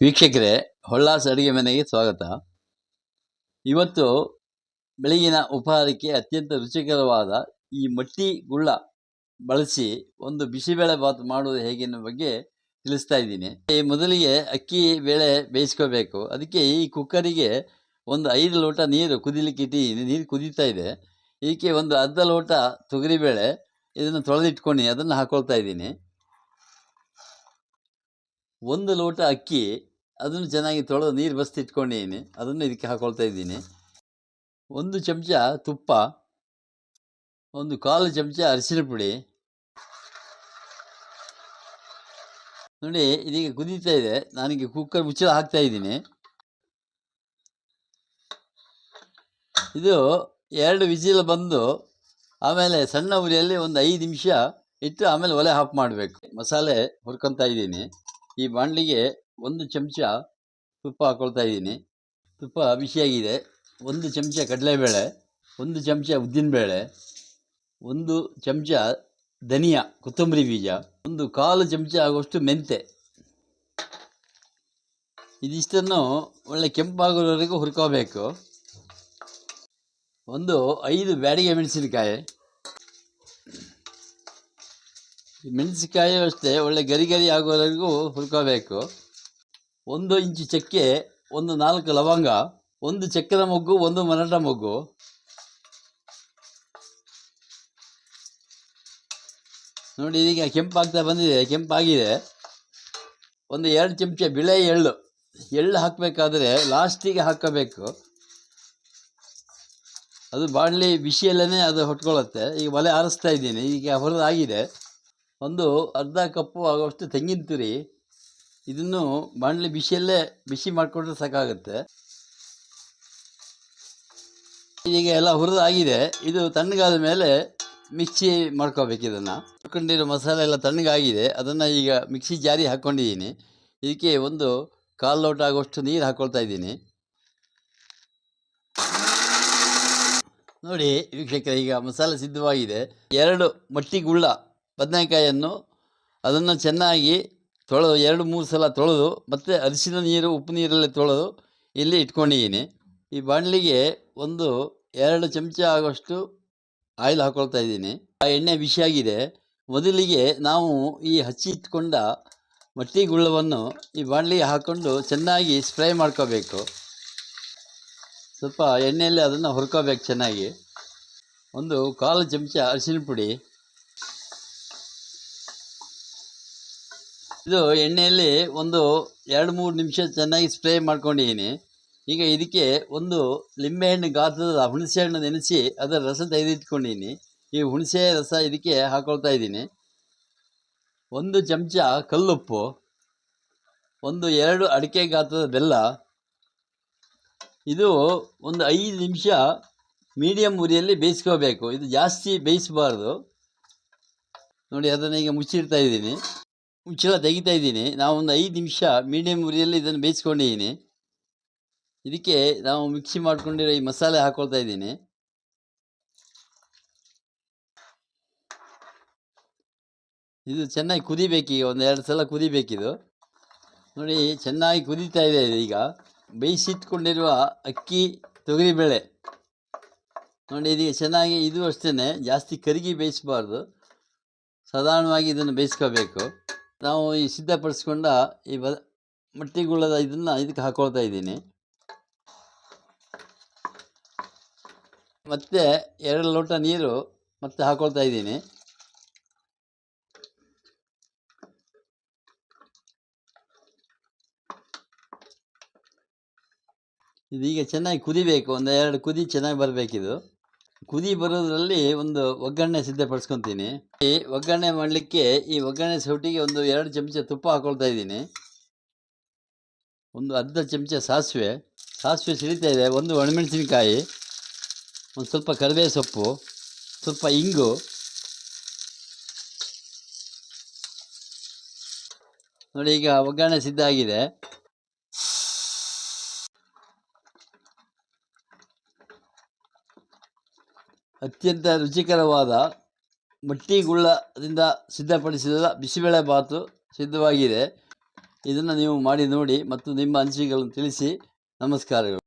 ವೀಕ್ಷಕರೇ ಹೊಳ್ಳಾಸ್ ಅಡುಗೆ ಮನೆಗೆ ಸ್ವಾಗತ. ಇವತ್ತು ಬೆಳಗಿನ ಉಪಹಾರಕ್ಕೆ ಅತ್ಯಂತ ರುಚಿಕರವಾದ ಈ ಮಟ್ಟಿ ಗುಳ್ಳ ಬಳಸಿ ಒಂದು ಬಿಸಿಬೇಳೆ ಬಾತ್ ಮಾಡುವುದು ಹೇಗೆ ಅನ್ನೋ ಬಗ್ಗೆ ತಿಳಿಸ್ತಾ ಇದ್ದೀನಿ. ಮೊದಲಿಗೆ ಅಕ್ಕಿ ಬೇಳೆ ಬೇಯಿಸ್ಕೋಬೇಕು. ಅದಕ್ಕೆ ಈ ಕುಕ್ಕರಿಗೆ ಒಂದು ಐದು ಲೋಟ ನೀರು ಕುದಿಲಿಕ್ಕೆ ಇಟ್ಟಿದ್ದೀನಿ ನೀರು ಕುದೀತಾ ಇದೆ. ಇದಕ್ಕೆ ಒಂದು ಅರ್ಧ ಲೋಟ ತೊಗರಿಬೇಳೆ, ಇದನ್ನು ತೊಳೆದಿಟ್ಕೊಂಡು ಅದನ್ನು ಹಾಕೊಳ್ತಾ ಇದ್ದೀನಿ. ಒಂದು ಲೋಟ ಅಕ್ಕಿ ಅದನ್ನು ಚೆನ್ನಾಗಿ ತೊಳೆದು ನೀರು ಬಸ್ತಿಟ್ಕೊಂಡಿದ್ದೀನಿ ಅದನ್ನು ಇದಕ್ಕೆ ಹಾಕೊಳ್ತಾ ಇದ್ದೀನಿ. ಒಂದು ಚಮಚ ತುಪ್ಪ, ಒಂದು ಕಾಲು ಚಮಚ ಅರಿಶಿನ ಪುಡಿ. ನೋಡಿ, ಇದೀಗ ಕುದೀತಾ ಇದೆ. ನನಗೆ ಕುಕ್ಕರ್ ಮುಚ್ಚಳ ಹಾಕ್ತಾ ಇದ್ದೀನಿ. ಇದು ಎರಡು ವಿಜಿಲ್ ಬಂದು ಆಮೇಲೆ ಸಣ್ಣ ಉರಿಯಲ್ಲಿ ಒಂದು ಐದು ನಿಮಿಷ ಇಟ್ಟು ಆಮೇಲೆ ಒಲೆ ಆಫ್ ಮಾಡಬೇಕು. ಮಸಾಲೆ ಹುರ್ಕೊತಾ ಇದ್ದೀನಿ. ಈ ಬಾಣಲಿಗೆ ಒಂದು ಚಮಚ ತುಪ್ಪ ಹಾಕ್ಕೊಳ್ತಾ ಇದ್ದೀನಿ. ತುಪ್ಪ ಬಿಸಿಯಾಗಿದೆ ಒಂದು ಚಮಚ ಕಡಲೆಬೇಳೆ, ಒಂದು ಚಮಚ ಉದ್ದಿನಬೇಳೆ, ಒಂದು ಚಮಚ ಧನಿಯಾ, ಕೊತ್ತಂಬರಿ ಬೀಜ, ಒಂದು ಕಾಲು ಚಮಚ ಆಗುವಷ್ಟು ಮೆಂತೆ ಇದಿಷ್ಟನ್ನು ಒಳ್ಳೆ ಕೆಂಪಾಗೋವರೆಗೂ ಹುರ್ಕೋಬೇಕು. ಒಂದು ಐದು ಬ್ಯಾಡಿಗೆ ಮೆಣಸಿನಕಾಯಿ. ಮೆಣಸಿನಕಾಯಿ ಅಷ್ಟೇ, ಒಳ್ಳೆ ಗರಿ ಗರಿ ಆಗೋವರೆಗೂ ಹುರ್ಕೋಬೇಕು. ಒಂದು ಇಂಚು ಚಕ್ಕೆ, ಒಂದು ನಾಲ್ಕು ಲವಂಗ, ಒಂದು ಚಕ್ಕೆದ ಮೊಗ್ಗು, ಒಂದು ಮರಟ ಮೊಗ್ಗು. ನೋಡಿ, ಇದೀಗ ಕೆಂಪಾಗ್ತಾ ಬಂದಿದೆ, ಕೆಂಪಾಗಿದೆ. ಒಂದು ಎರಡು ಚಮಚ ಬಿಳೆ ಎಳ್ಳು. ಎಳ್ಳು ಹಾಕಬೇಕಾದ್ರೆ ಲಾಸ್ಟಿಗೆ ಹಾಕಬೇಕು. ಅದು ಬಾಣಲಿ ಬಿಸಿಯಲ್ಲೇ ಅದು ಹೊಟ್ಕೊಳ್ಳುತ್ತೆ ಈಗ ಒಲೆ ಆರಿಸ್ತಾ ಇದ್ದೀನಿ. ಈಗ ಹೊರದಾಗಿದೆ. ಒಂದು ಅರ್ಧ ಕಪ್ಪು ಆಗುವಷ್ಟು ತೆಂಗಿನ ತುರಿ. ಇದನ್ನು ಬಾಣಲೆ ಬಿಸಿಯಲ್ಲೇ ಬಿಸಿ ಮಾಡಿಕೊಂಡ್ರೆ ಸಾಕಾಗುತ್ತೆ. ಈಗ ಎಲ್ಲ ಹುರಿದಾಗಿದೆ. ಇದು ತಣ್ಣಗಾದ ಮೇಲೆ ಮಿಕ್ಸಿ ಮಾಡ್ಕೋಬೇಕು ಇದನ್ನು. ಹಾಕೊಂಡಿರೋ ಮಸಾಲೆ ಎಲ್ಲ ತಣ್ಣಗಾಗಿದೆ. ಅದನ್ನು ಈಗ ಮಿಕ್ಸಿ ಜಾರಿ ಹಾಕ್ಕೊಂಡಿದ್ದೀನಿ ಇದಕ್ಕೆ ಒಂದು ಕಾಲು ಲೋಟ ಆಗುವಷ್ಟು ನೀರು ಹಾಕ್ಕೊಳ್ತಾ ಇದ್ದೀನಿ. ನೋಡಿ ವೀಕ್ಷಕರ, ಈಗ ಮಸಾಲೆ ಸಿದ್ಧವಾಗಿದೆ. ಎರಡು ಮಟ್ಟಿ ಗುಳ್ಳ ಬದನೆಕಾಯಿಯನ್ನು ಅದನ್ನು ಚೆನ್ನಾಗಿ ತೊಳೆದು, ಎರಡು, ಮೂರು ಸಲ ತೊಳೆದು, ಮತ್ತು ಅರಿಶಿನ ನೀರು, ಉಪ್ಪು ನೀರಲ್ಲಿ ತೊಳೆದು ಇಲ್ಲಿ ಇಟ್ಕೊಂಡಿದ್ದೀನಿ. ಈ ಬಾಣಲಿಗೆ ಒಂದು ಎರಡು ಚಮಚ ಆಗೋಷ್ಟು ಆಯಿಲ್ ಹಾಕ್ಕೊಳ್ತಾ ಇದ್ದೀನಿ. ಆ ಎಣ್ಣೆ ಬಿಸಿಯಾಗಿದೆ ಮೊದಲಿಗೆ ನಾವು ಈ ಹಚ್ಚಿ ಇಟ್ಕೊಂಡ ಮಟ್ಟಿ ಗುಳ್ಳವನ್ನು ಈ ಬಾಣಲಿಗೆ ಹಾಕ್ಕೊಂಡು ಚೆನ್ನಾಗಿ ಸ್ಪ್ರೈ ಮಾಡ್ಕೋಬೇಕು. ಸ್ವಲ್ಪ ಎಣ್ಣೆಯಲ್ಲಿ ಅದನ್ನು ಹುರ್ಕೋಬೇಕು ಚೆನ್ನಾಗಿ. ಒಂದು ಕಾಲು ಚಮಚ ಅರಿಶಿನ ಪುಡಿ. ಇದು ಎಣ್ಣೆಯಲ್ಲಿ ಒಂದು ಎರಡು ಮೂರು ನಿಮಿಷ ಚೆನ್ನಾಗಿ ಸ್ಪ್ರೇ ಮಾಡ್ಕೊಂಡಿದ್ದೀನಿ. ಈಗ ಇದಕ್ಕೆ ಒಂದು ಲಿಂಬೆಹಣ್ಣು ಗಾತ್ರದ ಹುಣಸೆ ಹಣ್ಣು ನೆನೆಸಿ ಅದರ ರಸ ತೆಗೆದಿಟ್ಕೊಂಡಿದ್ದೀನಿ. ಈ ಹುಣಸೆ ರಸ ಇದಕ್ಕೆ ಹಾಕೊಳ್ತಾ ಇದ್ದೀನಿ. ಒಂದು ಚಮಚ ಕಲ್ಲುಪ್ಪು, ಒಂದು ಎರಡು ಅಡಿಕೆ ಗಾತ್ರದ ಬೆಲ್ಲ, ಇದು ಒಂದು ಐದು ನಿಮಿಷ ಮೀಡಿಯಮ್ ಉರಿಯಲ್ಲಿ ಬೇಯಿಸ್ಕೋಬೇಕು. ಇದು ಜಾಸ್ತಿ ಬೇಯಿಸಬಾರ್ದು. ನೋಡಿ, ಅದನ್ನು ಈಗ ಮುಚ್ಚಿಡ್ತಾ ಇದ್ದೀನಿ. ಮುಚ್ಚಳ ತೆಗಿತಾ ಇದ್ದೀನಿ. ನಾವು ಒಂದು ಐದು ನಿಮಿಷ ಮೀಡಿಯಮ್ ಉರಿಯಲ್ಲಿ ಇದನ್ನು ಬೇಯಿಸ್ಕೊಂಡಿದ್ದೀನಿ ಇದಕ್ಕೆ ನಾವು ಮಿಕ್ಸಿ ಮಾಡ್ಕೊಂಡಿರೋ ಈ ಮಸಾಲೆ ಹಾಕೊಳ್ತಾ ಇದ್ದೀನಿ. ಇದು ಚೆನ್ನಾಗಿ ಕುದಿಬೇಕೀಗ ಒಂದು ಎರಡು ಸಲ ಕುದಿಬೇಕಿದು ನೋಡಿ, ಚೆನ್ನಾಗಿ ಕುದೀತಾ ಇದೆ ಇದು ಈಗ. ಬೇಯಿಸಿಟ್ಕೊಂಡಿರುವ ಅಕ್ಕಿ ತೊಗರಿಬೇಳೆ. ನೋಡಿ ಇದೀಗ ಚೆನ್ನಾಗಿ ಇದು ಅಷ್ಟೇ ಜಾಸ್ತಿ ಕರಿಗಿ ಬೇಯಿಸಬಾರ್ದು. ಸಾಧಾರಣವಾಗಿ ಇದನ್ನು ಬೇಯಿಸ್ಕೋಬೇಕು. ನಾವು ಈ ಸಿದ್ಧಪಡಿಸ್ಕೊಂಡ ಈ ಬ ಮಟ್ಟಿಗುಳ್ಳದ ಇದನ್ನು ಇದಕ್ಕೆ ಹಾಕೊಳ್ತಾ ಇದ್ದೀನಿ. ಮತ್ತೆ ಎರಡು ಲೋಟ ನೀರು ಮತ್ತೆ ಹಾಕೊಳ್ತಾ ಇದ್ದೀನಿ. ಇದೀಗ ಚೆನ್ನಾಗಿ ಕುದಿಬೇಕು. ಒಂದು ಎರಡು ಕುದಿ ಚೆನ್ನಾಗಿ ಬರಬೇಕಿದು. ಕುದಿ ಬರೋದ್ರಲ್ಲಿ ಒಂದು ಒಗ್ಗರಣೆ ಸಿದ್ಧಪಡಿಸ್ಕೊತೀನಿ. ಈ ಒಗ್ಗರಣೆ ಮಾಡಲಿಕ್ಕೆ ಈ ಒಗ್ಗರಣೆ ಸೌಟಿಗೆ ಒಂದು ಎರಡು ಚಮಚ ತುಪ್ಪ ಹಾಕೊಳ್ತಾ ಇದ್ದೀನಿ. ಒಂದು ಅರ್ಧ ಚಮಚ ಸಾಸಿವೆ. ಸಾಸಿವೆ ಸಿಡಿತಾ ಇದೆ. ಒಂದು ಒಣಮೆಣಸಿನಕಾಯಿ, ಒಂದು ಸ್ವಲ್ಪ ಕರಿಬೇ ಸೊಪ್ಪು ಸ್ವಲ್ಪ ಇಂಗು. ನೋಡಿ, ಈಗ ಒಗ್ಗರಣೆ ಸಿದ್ಧ ಆಗಿದೆ. ಅತ್ಯಂತ ರುಚಿಕರವಾದ ಮಟ್ಟಿಗುಳ್ಳದಿಂದ ಸಿದ್ಧಪಡಿಸಿದ ಬಿಸಿಬೇಳೆ ಬಾತು ಸಿದ್ಧವಾಗಿದೆ. ಇದನ್ನು ನೀವು ಮಾಡಿ ನೋಡಿ ಮತ್ತು ನಿಮ್ಮ ಅನಿಸಿಕೆಗಳನ್ನು ತಿಳಿಸಿ. ನಮಸ್ಕಾರಗಳು.